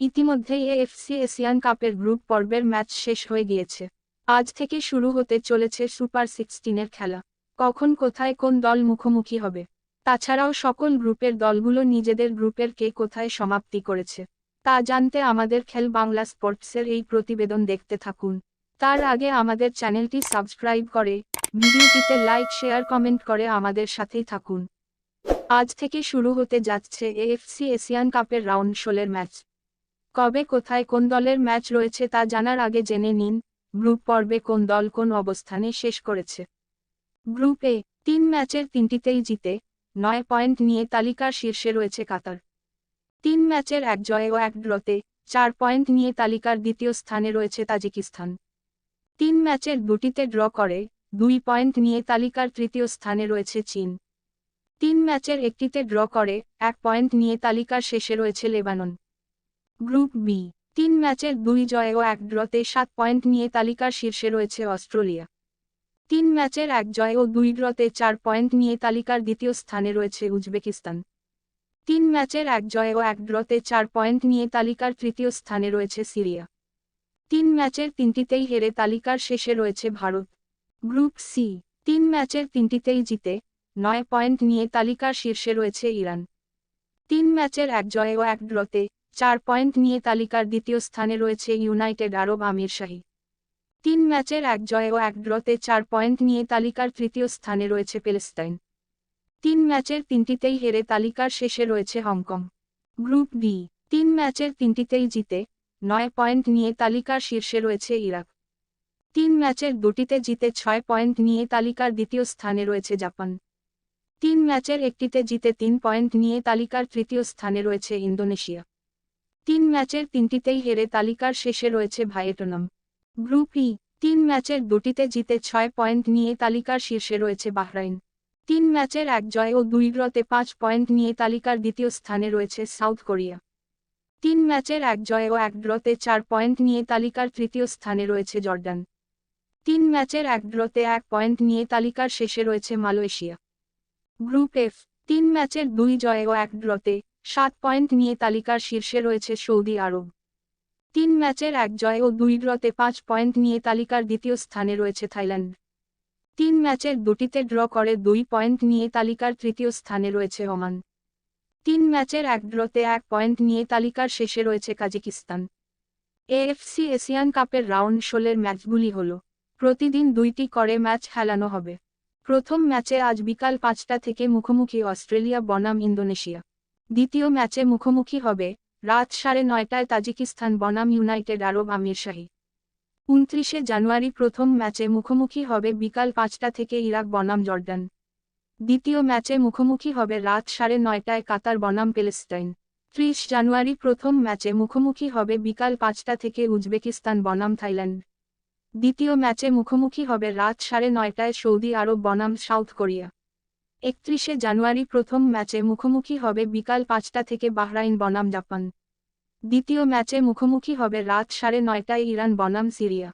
ইতিমধ্যেই AFC Asian কাপের group পর্বের ম্যাচ শেষ হয়ে গিয়েছে। আজ থেকে শুরু হতে চলেছে সুপার সিক্সটিনের খেলা। কখন কোথায় কোন দল মুখোমুখি হবে? তাছাড়াও সকল গ্রুপের দলগুলো নিজেদের গ্রুপের কে কোথায় সমাপ্তি করেছে? তা জানতে আমাদের খেল বাংলা স্পোর্টসের এই প্রতিবেদন দেখতে থাকুন। তার আগে আমাদের চ্যানেলটি সাবস্ক্রাইব করে, ভিডিওটিতে লাইক, শেয়ার, কমেন্ট করে আমাদের সাথেই থাকুন। আজ থেকে শুরু হতে যাচ্ছে এএফসি এশিয়ান কাপের রাউন্ড ষোলের ম্যাচ। কবে কোথায় কোন দলের ম্যাচ রয়েছে তা জানার আগে জেনে নিন, গ্রুপ পর্বে কোন দল কোন অবস্থানে শেষ করেছে। গ্রুপ এ, তিন ম্যাচের তিনটিতেই জিতে, নয় পয়েন্ট নিয়ে তালিকার শীর্ষে রয়েছে কাতার। তিন ম্যাচের এক জয়ে ও এক ড্রতে, চার পয়েন্ট নিয়ে তালিকার দ্বিতীয় স্থানে রয়েছে তাজিকিস্তান। তিন ম্যাচের দুটিতে ড্র করে, দুই পয়েন্ট নিয়ে তালিকার তৃতীয় স্থানে রয়েছে চীন। তিন ম্যাচের একটিতে ড্র করে, এক পয়েন্ট নিয়ে তালিকার শেষে রয়েছে লেবানন। Group B. তিন ম্যাচের দুই জয়ে ও এক ড্রতে সাত পয়েন্ট নিয়ে তালিকার শীর্ষে রয়েছে অস্ট্রেলিয়া। তিন ম্যাচের এক জয় ও দুই ড্রতে চার পয়েন্ট নিয়ে তালিকার দ্বিতীয় স্থানে রয়েছে উজবেকিস্তান। তিন ম্যাচের এক জয় ও এক ড্রতে চার পয়েন্ট নিয়ে তালিকার তৃতীয় স্থানে রয়েছে সিরিয়া। তিন ম্যাচের তিনটিতেই হেরে তালিকার শেষে রয়েছে ভারত। Group C. তিন ম্যাচের তিনটিতেই জিতে নয় পয়েন্ট নিয়ে তালিকার শীর্ষে রয়েছে ইরান। তিন ম্যাচের এক জয়ে ও এক ড্রতে চার পয়েন্ট নিয়ে তালিকার দ্বিতীয় স্থানে রয়েছে ইউনাইটেড আরব আমিরশাহী তিন ম্যাচের এক জয় ও এক ড্রতে চার পয়েন্ট নিয়ে তালিকার তৃতীয় স্থানে রয়েছে প্যালেস্তাইন। তিন ম্যাচের তিনটিতেই হেরে তালিকার শেষে রয়েছে হংকং। গ্রুপ ডি তিন ম্যাচের তিনটিতেই জিতে নয় পয়েন্ট নিয়ে তালিকার শীর্ষে রয়েছে ইরাক। তিন ম্যাচের দুটিতে জিতে ছয় পয়েন্ট নিয়ে তালিকার দ্বিতীয় স্থানে রয়েছে জাপান। তিন ম্যাচের একটিতে জিতে তিন পয়েন্ট নিয়ে তালিকার তৃতীয় স্থানে রয়েছে ইন্দোনেশিয়া। তিন ম্যাচের তিনটিতেই হেরে তালিকার শেষে রয়েছে ভাইয়েটনাম। গ্রুপ ই, তিন ম্যাচের দুটিতে জিতে ছয় পয়েন্ট নিয়ে তালিকার শীর্ষে রয়েছে বাহরাইন। তিন ম্যাচের এক জয় ও দুই ড্রতে পাঁচ পয়েন্ট নিয়ে তালিকার দ্বিতীয় স্থানে রয়েছে সাউথ কোরিয়া। তিন ম্যাচের এক জয় ও এক ড্রতে চার পয়েন্ট নিয়ে তালিকার তৃতীয় স্থানে রয়েছে জর্ডান। তিন ম্যাচের এক ড্রতে এক পয়েন্ট নিয়ে তালিকার শেষে রয়েছে মালয়েশিয়া। গ্রুপ এফ, তিন ম্যাচের দুই জয় ও এক ড্রতে সাত পয়েন্ট নিয়ে তালিকার শীর্ষে রয়েছে সৌদি আরব। তিন ম্যাচের এক জয় ও দুই ড্রতে পাঁচ পয়েন্ট নিয়ে তালিকার দ্বিতীয় স্থানে রয়েছে থাইল্যান্ড। তিন ম্যাচের দুটিতে ড্র করে দুই পয়েন্ট নিয়ে তালিকার তৃতীয় স্থানে রয়েছে ওমান। তিন ম্যাচের এক ড্রতে এক পয়েন্ট নিয়ে তালিকার শেষে রয়েছে কাজাকিস্তান। এএফসি এশিয়ান কাপের রাউন্ড ষোলের ম্যাচগুলি হল, প্রতিদিন দুইটি করে ম্যাচ খেলানো হবে। প্রথম ম্যাচে আজ বিকাল পাঁচটা থেকে মুখোমুখি অস্ট্রেলিয়া বনাম ইন্দোনেশিয়া। দ্বিতীয় ম্যাচে মুখোমুখি হবে রাত সাড়ে নয়টায় তাজিকিস্তান বনাম ইউনাইটেড আরব আমিরশাহী উনত্রিশে জানুয়ারি প্রথম ম্যাচে মুখোমুখি হবে বিকাল পাঁচটা থেকে ইরাক বনাম জর্ডান। দ্বিতীয় ম্যাচে মুখোমুখি হবে রাত সাড়ে নয়টায় কাতার বনাম প্যালেস্টাইন ত্রিশ জানুয়ারি প্রথম ম্যাচে মুখোমুখি হবে বিকাল পাঁচটা থেকে উজবেকিস্তান বনাম থাইল্যান্ড। দ্বিতীয় ম্যাচে মুখোমুখি হবে রাত সাড়ে নয়টায় সৌদি আরব বনাম সাউথ কোরিয়া। একত্রিশে জানুয়ারি প্রথম ম্যাচে মুখোমুখি হবে বিকাল পাঁচটা থেকে বাহরাইন বনাম জাপান। দ্বিতীয় ম্যাচে মুখোমুখি হবে রাত সাড়ে নয়টায় ইরান বনাম সিরিয়া।